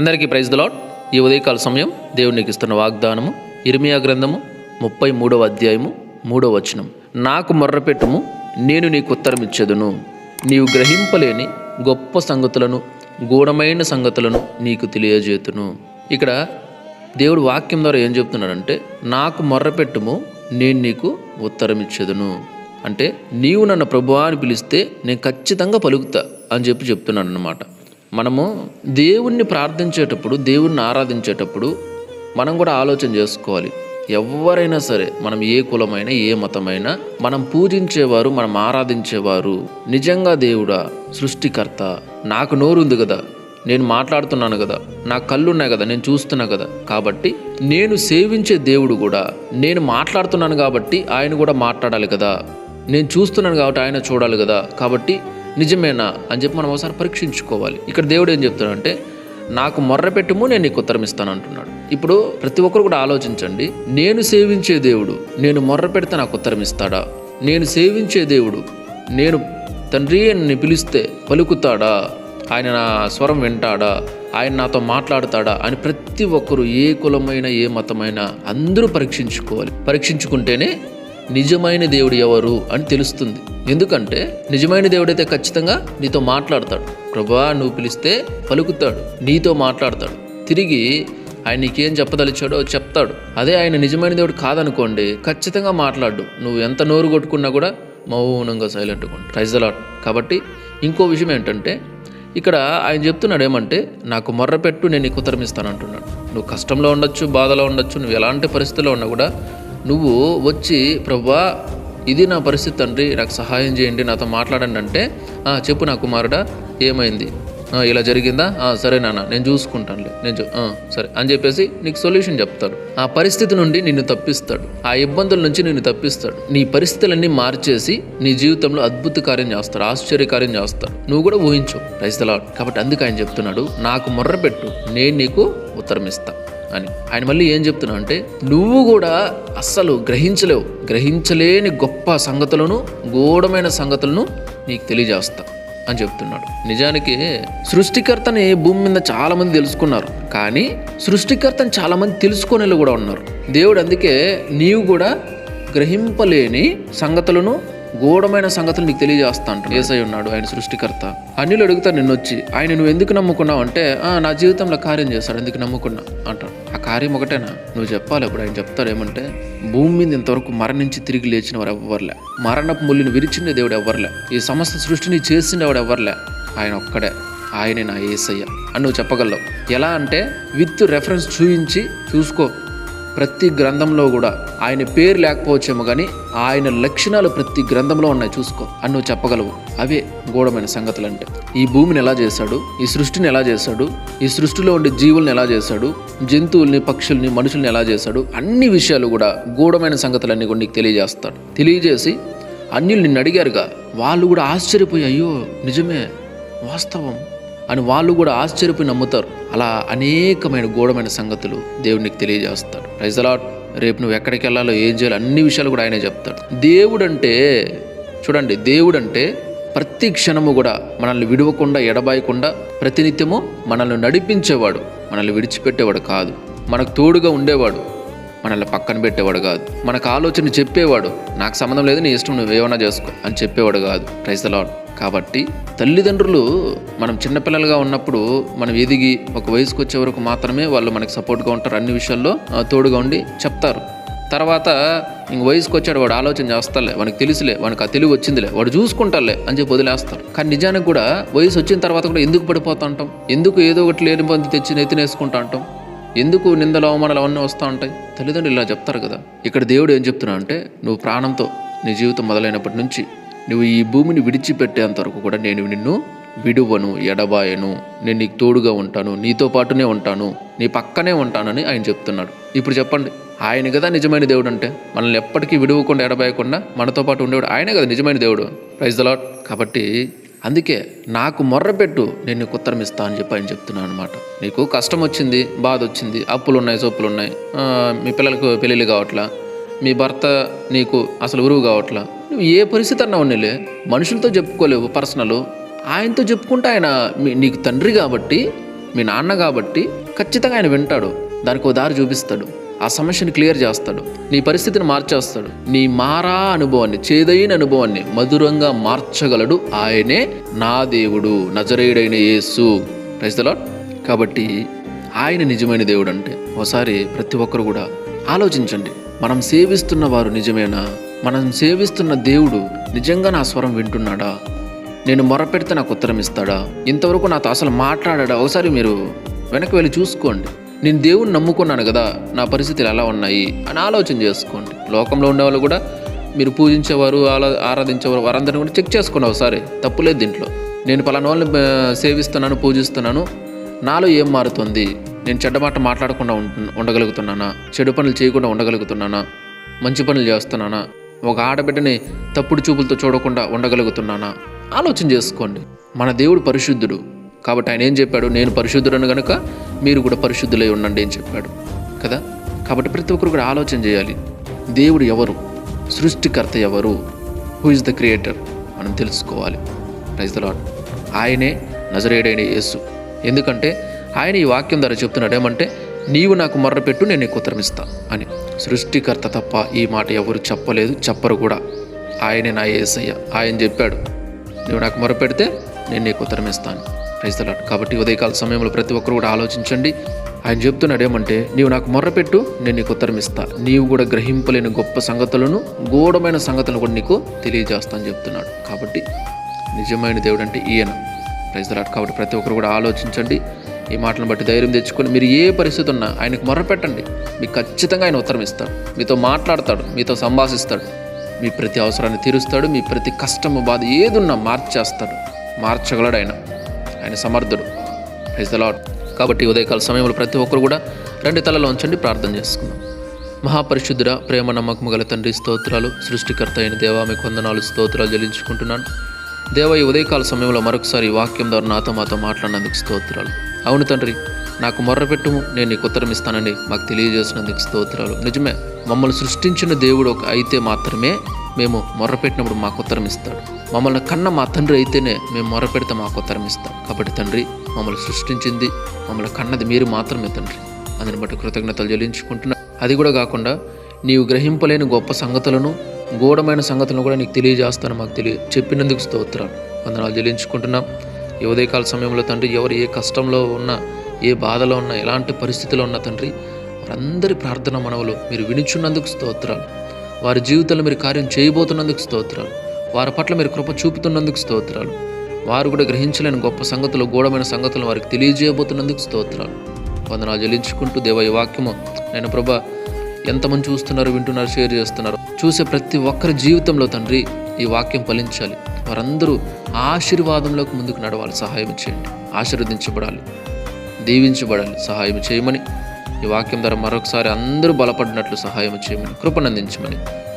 అందరికీ praise lord ఈ ఉదయకాల సమయం దేవునికి ఇస్తున్న వాగ్దానము ఇర్మియా గ్రంథము ముప్పై మూడవ అధ్యాయము మూడవ వచనం. నాకు మొర్రపెట్టుము నేను నీకు ఉత్తరం ఇచ్చేదును నీవు గ్రహింపలేని గొప్ప సంగతులను గూఢమైన సంగతులను నీకు తెలియజేతును. ఇక్కడ దేవుడు వాక్యం ద్వారా ఏం చెప్తున్నాడంటే నాకు మొర్రపెట్టుము నేను నీకు ఉత్తరం ఇచ్చేదును అంటే నీవు నన్ను ప్రభువా అని పిలిస్తే నేను ఖచ్చితంగా పలుకుతా అని చెప్పి చెప్తున్నాను అనమాట మనము దేవుణ్ణి ప్రార్థించేటప్పుడు దేవుణ్ణి ఆరాధించేటప్పుడు మనం కూడా ఆలోచన చేసుకోవాలి. ఎవరైనా సరే మనం ఏ కులమైనా ఏ మతమైనా మనం పూజించేవారు మనం ఆరాధించేవారు నిజంగా దేవుడా సృష్టికర్త నాకు నోరు ఉంది కదా నేను మాట్లాడుతున్నాను కదా నా కళ్ళున్నాయి కదా నేను చూస్తున్నా కదా. కాబట్టి నేను సేవించే దేవుడు కూడా నేను మాట్లాడుతున్నాను కాబట్టి ఆయన కూడా మాట్లాడాలి కదా. నేను చూస్తున్నాను కాబట్టి ఆయన చూడాలి కదా. కాబట్టి నిజమేనా అని చెప్పి మనం ఒకసారి పరీక్షించుకోవాలి. ఇక్కడ దేవుడు ఏం చెప్తాడంటే నాకు మొర్రపెట్టుము నేను నీకు ఉత్తరం ఇస్తాను అంటున్నాడు. ఇప్పుడు ప్రతి ఒక్కరు కూడా ఆలోచించండి నేను సేవించే దేవుడు నేను మొర్ర పెడితే నాకు ఉత్తరం ఇస్తాడా? నేను సేవించే దేవుడు నేను తండ్రి అని పిలిస్తే పలుకుతాడా? ఆయన నా స్వరం వింటాడా? ఆయన నాతో మాట్లాడతాడా? అని ప్రతి ఒక్కరు ఏ కులమైన ఏ మతమైనా అందరూ పరీక్షించుకోవాలి. పరీక్షించుకుంటేనే నిజమైన దేవుడు ఎవరు అని తెలుస్తుంది. ఎందుకంటే నిజమైన దేవుడైతే ఖచ్చితంగా నీతో మాట్లాడతాడు. ప్రభా నువ్వు పిలిస్తే పలుకుతాడు. నీతో మాట్లాడతాడు. తిరిగి ఆయన నీకేం చెప్పదలిచాడో చెప్తాడు. అదే ఆయన నిజమైన దేవుడు కాదనుకోండి ఖచ్చితంగా మాట్లాడు. నువ్వు ఎంత నోరు కొట్టుకున్నా కూడా మౌనంగా సైలెంట్గా ఉంటాడు ప్రైజ్ అలాట్ కాబట్టి ఇంకో విషయం ఏంటంటే ఇక్కడ ఆయన చెప్తున్నాడు ఏమంటే నాకు మొర్రపెట్టు నేను నీకు ఉత్తరమిస్తాను అంటున్నాడు. నువ్వు కష్టంలో ఉండొచ్చు బాధలో ఉండొచ్చు నువ్వు ఎలాంటి పరిస్థితిలో ఉన్నా కూడా నువ్వు వచ్చి ప్రభా ఇది నా పరిస్థితి తండ్రి నాకు సహాయం చేయండి నాతో మాట్లాడండి అంటే చెప్పు నా కుమారుడా ఏమైంది? ఇలా జరిగిందా? సరే నాన్న నేను చూసుకుంటానులే నేను సరే అని చెప్పేసి నీకు సొల్యూషన్ చెప్తాడు. ఆ పరిస్థితి నుండి నిన్ను తప్పిస్తాడు. ఆ ఇబ్బందుల నుంచి నిన్ను తప్పిస్తాడు. నీ పరిస్థితులన్నీ మార్చేసి నీ జీవితంలో అద్భుత కార్యం చేస్తాడు ఆశ్చర్యకార్యం చేస్తాడు. నువ్వు కూడా ఊహించు రైతుల కాబట్టి అందుకు ఆయన చెప్తున్నాడు నాకు మొర్రపెట్టు నేను నీకు ఉత్తరం అని ఆయన మళ్ళీ ఏం చెప్తున్నా అంటే నువ్వు కూడా అస్సలు గ్రహించలేవు. గ్రహించలేని గొప్ప సంగతులను గూఢమైన సంగతులను నీకు తెలియజేస్తా అని చెప్తున్నాడు. నిజానికి సృష్టికర్తని భూమి మీద చాలా మంది తెలుసుకున్నారు. కానీ సృష్టికర్తని చాలా మంది తెలుసుకునే కూడా ఉన్నారు. దేవుడు అందుకే నీవు కూడా గ్రహింపలేని సంగతులను గూఢమైన సంగతులు నీకు తెలియజేస్తా అంటాడు ఏసై ఉన్నాడు ఆయన సృష్టికర్త. అన్నిలు అడుగుతారు నిన్ను వచ్చి ఆయన నువ్వు ఎందుకు నమ్ముకున్నావు? అంటే "ఆ, నా జీవితంలో కార్యం చేస్తాడు ఎందుకు నమ్ముకున్నా? అంటాడు. ఆ కార్యం ఒకటేనా? నువ్వు చెప్పాలి ఇప్పుడు ఆయన చెప్తాడు ఏమంటే భూమి మీద ఇంతవరకు మరణించి తిరిగి లేచిన వారు ఎవ్వర్లే. మరణపు ముళ్ళని విరిచిన దేవుడు ఎవ్వర్లే. ఈ సమస్త సృష్టిని చేసిన వాడు ఎవ్వర్లే. ఆయన ఒక్కడే. ఆయనే నా ఏసయ్య. అని నువ్వు చెప్పగలవు. ఎలా అంటే విత్ రెఫరెన్స్ చూయించి చూసుకో. ప్రతి గ్రంథంలో కూడా ఆయన పేరు లేకపోవచ్చేమో కానీ ఆయన లక్షణాలు ప్రతి గ్రంథంలో ఉన్నాయి చూసుకో. అని నువ్వు చెప్పగలవు. అవే గూఢమైన సంగతులు అంటే ఈ భూమిని ఎలా చేశాడు? ఈ సృష్టిని ఎలా చేశాడు? ఈ సృష్టిలో ఉండే జీవుల్ని ఎలా చేశాడు? జంతువుల్ని పక్షుల్ని మనుషుల్ని ఎలా చేశాడు? అన్ని విషయాలు కూడా గూఢమైన సంగతులన్నీ కూడా నీకు తెలియజేస్తాడు. తెలియజేసి అన్యులు నిన్ను అడిగారుగా. వాళ్ళు కూడా ఆశ్చర్యపోయి అయ్యో నిజమే. వాస్తవం. అని వాళ్ళు కూడా ఆశ్చర్యపోయి నమ్ముతారు. అలా అనేకమైన గూఢమైన సంగతులు దేవునికి తెలియజేస్తాడు. రైజలాట్ రేపు నువ్వు ఎక్కడికి వెళ్ళాలో ఏం చేయాలో అన్ని విషయాలు కూడా ఆయనే చెప్తాడు. దేవుడు అంటే చూడండి దేవుడు అంటే ప్రతి క్షణము కూడా మనల్ని విడవకుండా ఎడబాయకుండా ప్రతినిత్యము మనల్ని నడిపించేవాడు. మనల్ని విడిచిపెట్టేవాడు కాదు. మనకు తోడుగా ఉండేవాడు. మనల్ని పక్కన పెట్టేవాడు కాదు. మనకు ఆలోచన చెప్పేవాడు నాకు సంబంధం లేదు నీ ఇష్టం నువ్వు ఏమైనా చేసుకో అని చెప్పేవాడు కాదు. ప్రైజ్ లాడ్ కాబట్టి తల్లిదండ్రులు మనం చిన్నపిల్లలుగా ఉన్నప్పుడు మనం ఎదిగి ఒక వయసుకు వచ్చే వరకు మాత్రమే వాళ్ళు మనకి సపోర్ట్గా ఉంటారు. అన్ని విషయాల్లో తోడుగా ఉండి చెప్తారు. తర్వాత ఇంక వయసుకు వచ్చాడు వాడు ఆలోచన చేస్తాలే వానికి తెలుసులే వానికి ఆ తెలివి వచ్చిందిలే వాడు చూసుకుంటాలే అని చెప్పి వదిలేస్తారు. కానీ నిజానికి కూడా వయసు వచ్చిన తర్వాత కూడా ఎందుకు పడిపోతా ఉంటాం? ఎందుకు ఏదో ఒకటి లేని పొంది తెచ్చి నెత్తినేసుకుంటా ఉంటాం? ఎందుకు నిందలు అవమానాలు అవన్నీ వస్తూ ఉంటాయి? తల్లిదండ్రులు ఇలా చెప్తారు కదా. ఇక్కడ దేవుడు ఏం చెప్తున్నా అంటే నువ్వు ప్రాణంతో నీ జీవితం మొదలైనప్పటి నుంచి నువ్వు ఈ భూమిని విడిచిపెట్టేంత వరకు కూడా నేను నిన్ను విడువను ఎడబాయను. నేను నీకు తోడుగా ఉంటాను నీతో పాటునే ఉంటాను నీ పక్కనే ఉంటానని ఆయన చెప్తున్నాడు. ఇప్పుడు చెప్పండి ఆయన కదా నిజమైన దేవుడు అంటే? మనల్ని ఎప్పటికీ విడువకుండా ఎడబాయకుండా మనతో పాటు ఉండేవాడు ఆయనే కదా నిజమైన దేవుడు. ప్రైజ్ ద లాట్ కాబట్టి అందుకే నాకు మొర్రపెట్టు నేను నీకు ఉత్తరం ఇస్తా అని చెప్పి ఆయన చెప్తున్నాను అనమాట నీకు కష్టం వచ్చింది బాధ వచ్చింది అప్పులు ఉన్నాయి సొప్పులు ఉన్నాయి మీ పిల్లలకు పెళ్ళిళ్ళు కావట్లా మీ భర్త నీకు అసలు ఉరువు కావట్లా. నువ్వు ఏ పరిస్థితి అన్నా ఉన్నలే మనుషులతో చెప్పుకోలేవు పర్సనల్. ఆయనతో చెప్పుకుంటే ఆయన మీ- నీకు తండ్రి కాబట్టి మీ నాన్న కాబట్టి ఖచ్చితంగా ఆయన వింటాడు. దానికి ఓ దారి చూపిస్తాడు. ఆ సమస్యను క్లియర్ చేస్తాడు. నీ పరిస్థితిని మార్చేస్తాడు. నీ మారా అనుభవాన్ని చేదైన అనుభవాన్ని మధురంగా మార్చగలడు ఆయనే నా దేవుడు నజరేయుడైన యేసు. రైతులా కాబట్టి ఆయన నిజమైన దేవుడు అంటే ఒకసారి ప్రతి ఒక్కరు కూడా ఆలోచించండి. మనం సేవిస్తున్న వారు నిజమేనా? మనం సేవిస్తున్న దేవుడు నిజంగా నా స్వరం వింటున్నాడా? నేను మొరపెడితే నాకు ఉత్తరం ఇస్తాడా? ఇంతవరకు నాతో అసలు మాట్లాడాడా? ఒకసారి మీరు వెనక్కి వెళ్ళి చూసుకోండి. నేను దేవుని నమ్ముకున్నాను కదా నా పరిస్థితులు ఎలా ఉన్నాయి అని ఆలోచన చేసుకోండి. లోకంలో ఉండేవాళ్ళు కూడా మీరు పూజించేవారు ఆలా ఆరాధించేవారు వారందరిని కూడా చెక్ చేసుకోండి ఒకసారి తప్పులేదు దీంట్లో. నేను పలానా వాళ్ళని సేవిస్తున్నాను పూజిస్తున్నాను నాలో ఏం మారుతుంది? నేను చెడ్డ మాట మాట్లాడకుండా ఉండగలుగుతున్నానా? చెడు పనులు చేయకుండా ఉండగలుగుతున్నానా? మంచి పనులు చేస్తున్నానా? ఒక ఆడబిడ్డని తప్పుడు చూపులతో చూడకుండా ఉండగలుగుతున్నానా? ఆలోచన చేసుకోండి. మన దేవుడు పరిశుద్ధుడు. కాబట్టి ఆయన ఏం చెప్పాడు? నేను పరిశుద్ధులను కనుక మీరు కూడా పరిశుద్ధులై ఉండండి అని చెప్పాడు. కదా? కాబట్టి ప్రతి ఒక్కరు కూడా ఆలోచన చేయాలి. దేవుడు ఎవరు? సృష్టికర్త ఎవరు? హూ ఇస్ ద క్రియేటర్ మనం తెలుసుకోవాలి. ప్రైజ్ ద లాడ్ ఆయనే నజరేడైన యేసు. ఎందుకంటే ఆయన ఈ వాక్యం ద్వారా చెప్తున్నాడు ఏమంటే నీవు నాకు మొర్రపెట్టు నేను నీకు ఉత్తరమిస్తా అని. సృష్టికర్త తప్ప ఈ మాట ఎవరు చెప్పలేదు చెప్పరు కూడా. ఆయనే నా ఏసయ్య ఆయన చెప్పాడు నువ్వు నాకు మొరపెడితే నేను నీకు ఉత్తరమిస్తాను ఇస్తాను కాబట్టి ఉదయకాల సమయంలో ప్రతి ఒక్కరు కూడా ఆలోచించండి. ఆయన చెప్తున్నాడు ఏమంటే నీవు నాకు మొర్రపెట్టు నేను నీకు ఉత్తరమిస్తా నీవు కూడా గ్రహింపలేని గొప్ప సంగతులను గూఢమైన సంగతులను కూడా నీకు తెలియజేస్తాను చెప్తున్నాడు. కాబట్టి నిజమైన దేవుడు అంటే ఈయన. ప్రైస్తలాడు కాబట్టి ప్రతి ఒక్కరు కూడా ఆలోచించండి. ఈ మాటలను బట్టి ధైర్యం తెచ్చుకొని మీరు ఏ పరిస్థితి ఉన్నా ఆయనకు మొర్రపెట్టండి. మీకు ఖచ్చితంగా ఆయన ఉత్తరం ఇస్తాడు. మీతో మాట్లాడతాడు మీతో సంభాషిస్తాడు. మీ ప్రతి అవసరాన్ని తీరుస్తాడు మీ ప్రతి కష్టము బాధ ఏదున్నా మార్చేస్తాడు. మార్చగలడు ఆయన. ఆయన సమర్థుడు. ప్రైజ్ ద లాడ్ కాబట్టి ఉదయకాల సమయంలో ప్రతి ఒక్కరు కూడా రెండు తలలో ఉంచండి ప్రార్థన చేసుకుందాం. మహాపరిశుద్ధుడ ప్రేమ నమ్మకము గల తండ్రి స్తోత్రాలు. సృష్టికర్త అయిన దేవా మీకు వందనాలు స్తోత్రాలు చెల్లించుకుంటున్నాను. దేవ ఈ ఉదయకాల సమయంలో మరొకసారి వాక్యం ద్వారా నాతో మాతో మాట్లాడినందుకు స్తోత్రాలు. అవును తండ్రి నాకు మొర్రపెట్టుము నేను నీకు ఉత్తరం ఇస్తానని మాకు తెలియజేసినందుకు స్తోత్రాలు. నిజమే మమ్మల్ని సృష్టించిన దేవుడు ఒక అయితే మాత్రమే మేము మొర్రపెట్టినప్పుడు మాకు ఉత్తరం ఇస్తాడు. మమ్మల్ని కన్న మా తండ్రి అయితేనే మేము మొరపెడితే మాకు తరమిస్తాం ఇస్తాం. కాబట్టి తండ్రి మమ్మల్ని సృష్టించింది మమ్మల్ని కన్నది మీరు మాత్రమే తండ్రి. అందుని బట్టి కృతజ్ఞతలు చెల్లించుకుంటున్నా. అది కూడా కాకుండా నీవు గ్రహింపలేని గొప్ప సంగతులను గూఢమైన సంగతులను కూడా నీకు తెలియజేస్తాను మాకు తెలియ చెప్పినందుకు స్తోత్రాలు. వందనాలు చెల్లించుకుంటున్నాం. ఈ ఉదయకాల సమయంలో తండ్రి ఎవరు ఏ కష్టంలో ఉన్నా ఏ బాధలో ఉన్నా ఎలాంటి పరిస్థితిలో ఉన్నా తండ్రి వారందరి ప్రార్థన మనవులు మీరు వినిచున్నందుకు స్తోత్రాలు. వారి జీవితంలో మీరు కార్యం చేయబోతున్నందుకు స్తోత్రాలు. వారి పట్ల మీరు కృప చూపుతున్నందుకు స్తోత్రాలు. వారు కూడా గ్రహించలేని గొప్ప సంగతులు గూఢమైన సంగతులు వారికి తెలియజేయబోతున్నందుకు స్తోత్రాలు. వందనాలు చెల్లించుకుంటూ దేవ ఈ వాక్యము నేను ప్రభా ఎంతమంది చూస్తున్నారు వింటున్నారు షేర్ చేస్తున్నారు. చూసే ప్రతి ఒక్కరి జీవితంలో తండ్రి ఈ వాక్యం ఫలించాలి. వారందరూ ఆశీర్వాదంలోకి ముందుకు నడవాలి సహాయం చేయండి ఆశీర్వదించబడాలి దీవించబడాలి సహాయం చేయమని ఈ వాక్యం ద్వారా మరొకసారి అందరూ బలపడినట్లు సహాయం చేయమని కృపనందించమని